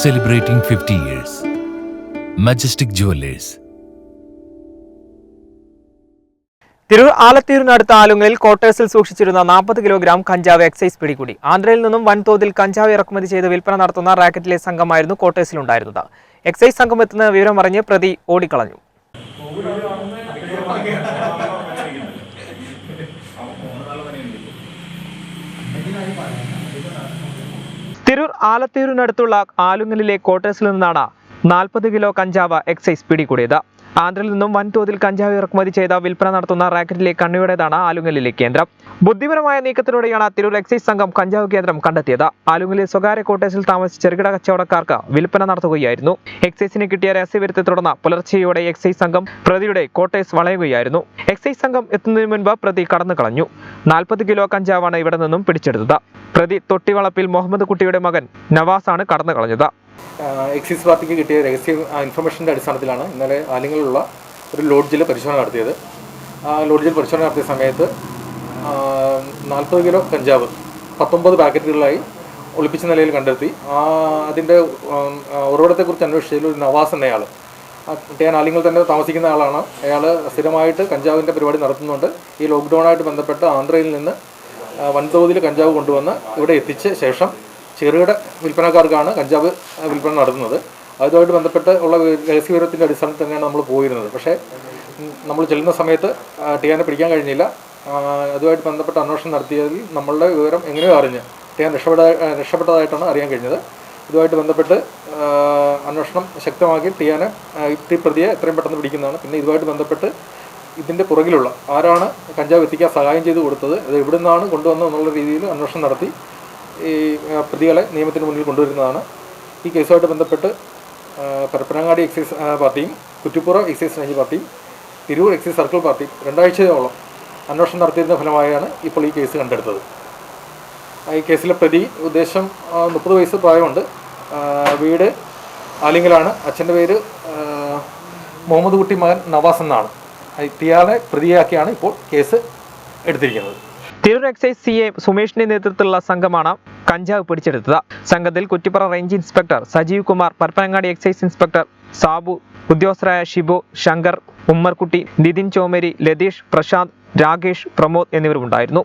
celebrating 50 years. Majestic Jewelers. Tirur ആലത്തീരിനടുത്ത ആലുങ്ങളിൽ ക്വാർട്ടേഴ്സിൽ സൂക്ഷിച്ചിരുന്ന നാൽപ്പത് kilogram കഞ്ചാവ് എക്സൈസ് പിടികൂടി ആന്ധ്രയിൽ നിന്നും വൻതോതിൽ കഞ്ചാവ് ഇറക്കുമതി ചെയ്ത് വിൽപ്പന നടത്തുന്ന റാക്കറ്റിലെ സംഘമായിരുന്നു ക്വാർട്ടേഴ്സിലുണ്ടായിരുന്നത് എക്സൈസ് സംഘം എത്തുന്ന വിവരം അറിഞ്ഞ് പ്രതി ഓടിക്കളഞ്ഞു തിരൂർ ആലത്തൂരിനടുത്തുള്ള ആലുങ്ങലിലെ ക്വാർട്ടേഴ്സിൽ നിന്നാണ് നാൽപ്പത് കിലോ കഞ്ചാവ് എക്സൈസ് പിടികൂടിയത്. ആന്ധ്രയിൽ നിന്നും വൻതോതിൽ കഞ്ചാവ് ഇറക്കുമതി ചെയ്ത വിൽപ്പന നടത്തുന്ന റാക്കറ്റിലെ കണ്ണിയുടേതാണ് ആലുങ്ങലിലെ കേന്ദ്രം. ബുദ്ധിപരമായ നീക്കത്തിലൂടെയാണ് തിരൂർ എക്സൈസ് സംഘം കഞ്ചാവ് കേന്ദ്രം കണ്ടെത്തിയത്. ആലുങ്ങലിൽ സ്വകാര്യ കോട്ടേഴ്സിൽ താമസിച്ച ചെറുകിട കച്ചവടക്കാർക്ക് വിൽപ്പന നടത്തുകയായിരുന്നു. എക്സൈസിന് കിട്ടിയ രഹസ്യവിരുത്തെ തുടർന്ന് പുലർച്ചെയോടെ എക്സൈസ് സംഘം പ്രതിയുടെ കോട്ടേഴ്സ് വളയുകയായിരുന്നു. എക്സൈസ് സംഘം എത്തുന്നതിന് മുൻപ് പ്രതി കടന്നു കളഞ്ഞു. നാൽപ്പത് കിലോ കഞ്ചാവാണ് ഇവിടെ നിന്നും പിടിച്ചെടുത്തത്. പ്രതി തൊട്ടിവളപ്പിൽ മുഹമ്മദ് കുട്ടിയുടെ മകൻ നവാസാണ് കടന്നു കളഞ്ഞത്. എക്സൈസ് പാർട്ടിക്ക് കിട്ടിയ രഹസ്യ ഇൻഫർമേഷന്റെ അടിസ്ഥാനത്തിലാണ് ഇന്നലെ ആലിങ്ങളിലുള്ള ഒരു ലോഡ്ജിൽ പരിശോധന നടത്തിയത്. ആ ലോഡ്ജിൽ പരിശോധന നടത്തിയ സമയത്ത് നാൽപ്പത് കിലോ കഞ്ചാവ് പത്തൊമ്പത് പാക്കറ്റുകളിലായി ഒളിപ്പിച്ച നിലയിൽ കണ്ടെത്തി. ആ അതിന്റെ ഉറവിടത്തെക്കുറിച്ച് അന്വേഷിച്ചതിൽ ഒരു നവാസ് എന്നയാൾ ഞാൻ ആലിങ്ങൾ തന്നെ താമസിക്കുന്ന ആളാണ്. അയാൾ സ്ഥിരമായിട്ട് കഞ്ചാവിന്റെ പരിപാടി നടത്തുന്നുണ്ട്. ഈ ലോക്ക്ഡൗണായിട്ട് ബന്ധപ്പെട്ട് ആന്ധ്രയിൽ നിന്ന് വൻതോതിൽ കഞ്ചാവ് കൊണ്ടുവന്ന് ഇവിടെ എത്തിച്ച ശേഷം ചെറുകിട വിൽപ്പനക്കാർക്കാണ് കഞ്ചാവ് വിൽപ്പന നടത്തുന്നത്. അതുമായിട്ട് ബന്ധപ്പെട്ട് ഉള്ള രഹസ്യവിവരത്തിന്റെ അടിസ്ഥാനത്തിൽ തന്നെയാണ് നമ്മൾ പോയിരുന്നത്. പക്ഷേ നമ്മൾ ചെല്ലുന്ന സമയത്ത് ടിയാനെ പിടിക്കാൻ കഴിഞ്ഞില്ല. അതുമായിട്ട് ബന്ധപ്പെട്ട് അന്വേഷണം നടത്തിയതിൽ നമ്മളുടെ വിവരം എങ്ങനെയോ അറിഞ്ഞ് ടിയാൻ രക്ഷപ്പെട്ട രക്ഷപ്പെട്ടതായിട്ടാണ് അറിയാൻ കഴിഞ്ഞത്. ഇതുമായിട്ട് ബന്ധപ്പെട്ട് അന്വേഷണം ശക്തമാക്കി ടിയാനെ ഈ പ്രതിയെ എത്രയും പെട്ടെന്ന് പിടിക്കുന്നതാണ്. പിന്നെ ഇതുമായിട്ട് ബന്ധപ്പെട്ട് ഇതിന്റെ പുറകിലുള്ള ആരാണ് കഞ്ചാവ് എത്തിക്കാൻ സഹായം ചെയ്ത് കൊടുത്തത് അത് എവിടെ നിന്നാണ് കൊണ്ടുവന്നത് എന്നുള്ള രീതിയിൽ അന്വേഷണം നടത്തി. ഈ പ്രതികളെ നിയമത്തിന് മുന്നിൽ കൊണ്ടുവരുന്നതാണ്. ഈ കേസുമായിട്ട് ബന്ധപ്പെട്ട് പരപ്പനങ്ങാടി എക്സൈസ് പാർട്ടിയും കുറ്റിപ്പുറ എക്സൈസ് റേഞ്ച് പാർട്ടിയും തിരൂർ എക്സൈസ് സർക്കിൾ പാർട്ടിയും രണ്ടാഴ്ചയോളം അന്വേഷണം നടത്തിയതിന്റെ ഫലമായാണ് ഇപ്പോൾ ഈ കേസ് കണ്ടെടുത്തത്. ഈ കേസിലെ പ്രതി ഉദ്ദേശം മുപ്പത് വയസ്സ് പ്രായമുണ്ട്. വീട് ആലിങ്കലാണ്. അച്ഛന്റെ പേര് മുഹമ്മദ് കുട്ടി മകൻ നവാസ് എന്നാണ്. ഇയാളെ പ്രതിയാക്കിയാണ് ഇപ്പോൾ കേസ് എടുത്തിരിക്കുന്നത്. തിരൂർ എക്സൈസ് സി എ സുമേഷിന്റെ നേതൃത്വത്തിലുള്ള സംഘമാണ് കഞ്ചാവ് പിടിച്ചെടുത്തത്. സംഘത്തിൽ Kuttippuram range inspector Sajeev Kumar Parappanangadi excise inspector Sabu ഉദ്യോഗസ്ഥരായ Shibu Shankar Ummerkutty Nithin Chomeri Latheesh Prashanth Rakesh Pramod എന്നിവരുണ്ടായിരുന്നു